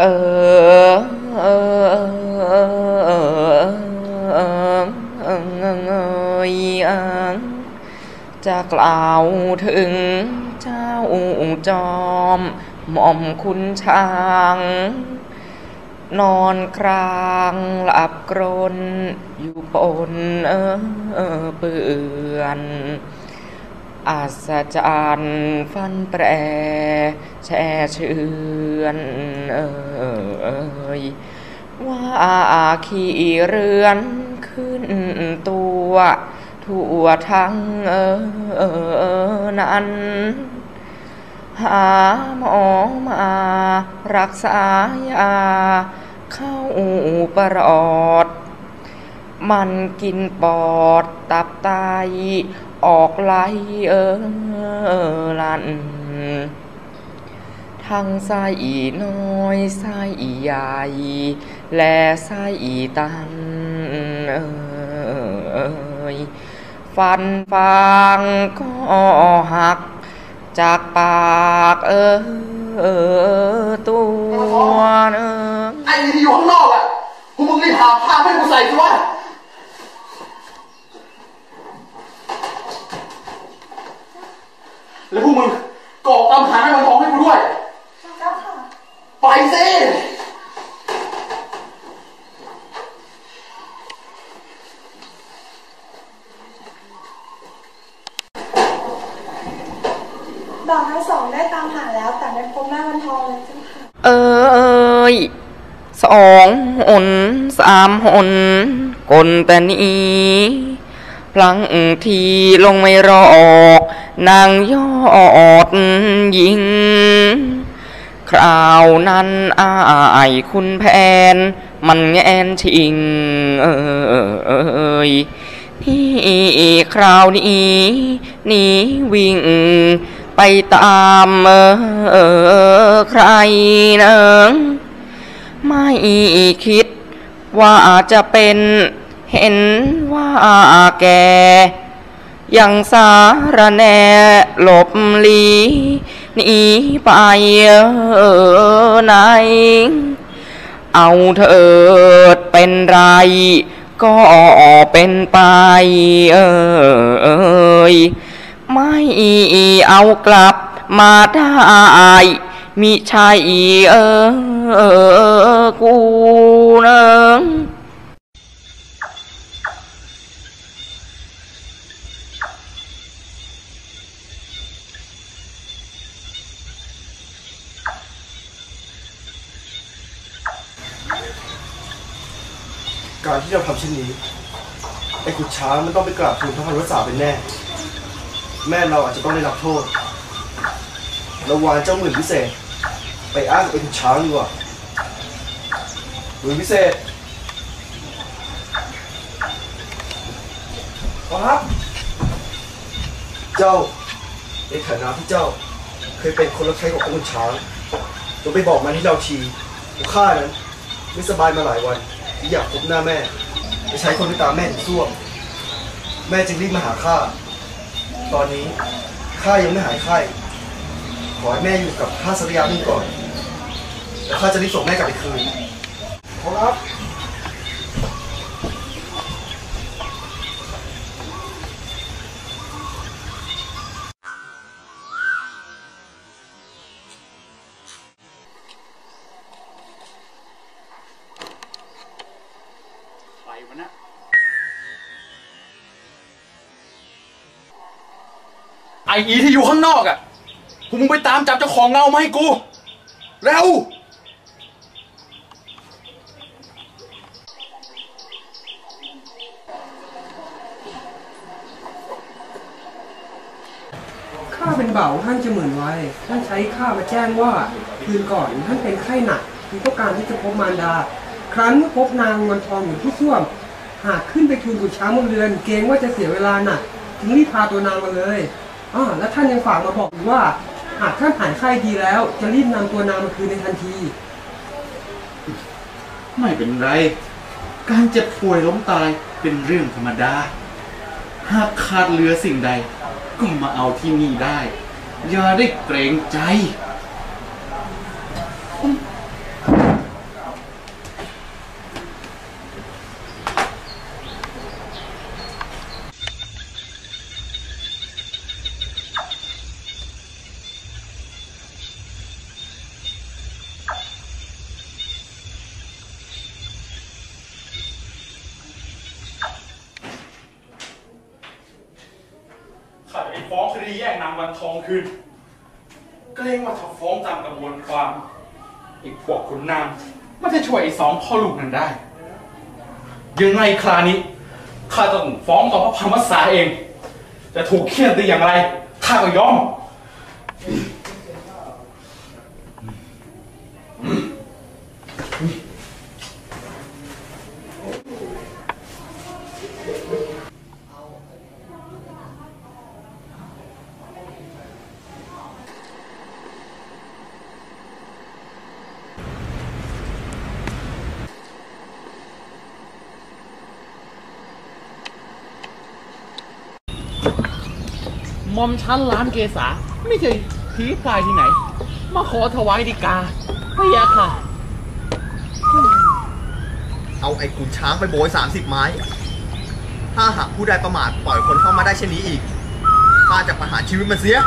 เออเออเออเอยจะกล่าวถึงเจ้าจอม หม่อมคุณช้าง นอนกลางหลับกรนอยู่ปนเออเปื่อน อัศจรรย์ฟันแปร แช่เชือนเอยว่าขี่เรือนขึ้นตัวทั่วทั้งเออนั้น หาหมอมารักษายา เข้าประอด มันกินปอดตับไต ออกไหลเออลันทั้งไส้น้อยไส้ใหญ่ และไส้ตันเอยฟันฟางก็หัก จากปากเออตัวเออไอ้ที่อยู่ข้างนอกอะพวกมึงรีบหาผ้าให้กูใส่สิวะ แล้วพวกมึงกรอกตามหาให้มันทองให้กูด้วย ไปสิบ่าวทั้งสองได้ตามหาแล้ว แต่ไม่พบแม่วันทองเลยเจ้าค่ะ เอ้ยสองหนสามหนกลแต่นี้ พลังทีลงไม่รอก นางยอดยิง คราวนั้นอายคุณแผนมันแงนชิง เอ้ยที่คราวนี้นี่วิ่ง ไปตามเออใครเนึงไม่คิดว่าจะเป็น เห็นว่าแก ยังสารแน่หลบหลีหนีไปเออไหนเอาเถิดเป็นไรก็เป็นไปเออไม่เอากลับมาได้มิใช่เออกูเนึง การที่เราทำเช่นนี้ไอ้ขุดช้างมันต้องไปกราบทูลพระพันวษาเป็นแน่ แม่เราอาจจะต้องได้รับโทษราวานเจ้าหมื่นพิเศษ ไปอ้างกับไอ้ขุดช้างดีกว่าหมื่นพิเศษครับ เจ้า ในฐานะที่เจ้า เคยเป็นคนรับใช้ขององค์ช้างจงไปบอกมันที่เราทีว่าข้านั้นไม่สบายมาหลายวัน ที่อยากพบหน้าแม่ไปใช้คนที่ตามแม่ถึงซ่วม แม่จึงรีบมาหาข้า ตอนนี้ข้ายังไม่หายไข้ ขอให้แม่อยู่กับข้าสักระยะหนึงก่อน แล้วข้าจะรีบส่งแม่กลับไปคืนขอรับ วะนะไออีที่อยู่ข้างนอกอะพวกมึงไปตามจับเจ้าของเงามาให้กู เร็ว ข้าเป็นเบาท่านจะเหมือนไว้ ท่านใช้ข้ามาแจ้งว่า คืนก่อนท่านเป็นไข้หนักจึงต้องการที่จะพบมารดา ครั้นเมื่อพบนางวันทองอยู่ที่ส้วม หากขึ้นไปทูลกุฎช้างบนเรือน เกรงว่าจะเสียเวลาหนักจึงรีบพาตัวนางมาเลยอ่าและท่านยังฝากมาบอกอีกว่า หากท่านหายไข้ดีแล้ว จะรีบนำตัวนางมาคืนในทันที ไม่เป็นไร การเจ็บป่วยล้มตายเป็นเรื่องธรรมดา หากขาดเหลือสิ่งใด ก็มาเอาที่นี่ได้ อย่าได้เกรงใจ ฟ้องคดีแย่งนางวันทองคืนเกรงว่าถ้าฟ้องตามกระบวนความอีกพวกขุนนางมันจะช่วยไอ้สองพ่อลูกนั้นได้ ยังไงคราวนี้ข้าต้องฟ้องต่อพระพรหมศาเอง จะถูกเคี่ยนตีอย่างไรข้าก็ยอม มอมชั้นล้านเกษาไม่ใช่ผีพลายที่ไหน มาขอถวายดีกาพระยาค่ะ เอาไอ้ขุนช้างไปโบยสามสิบไม้ ถ้าหากผู้ใดประมาทปล่อยคนเข้ามาได้เช่นนี้อีกข้าจะประหารชีวิตมันเสีย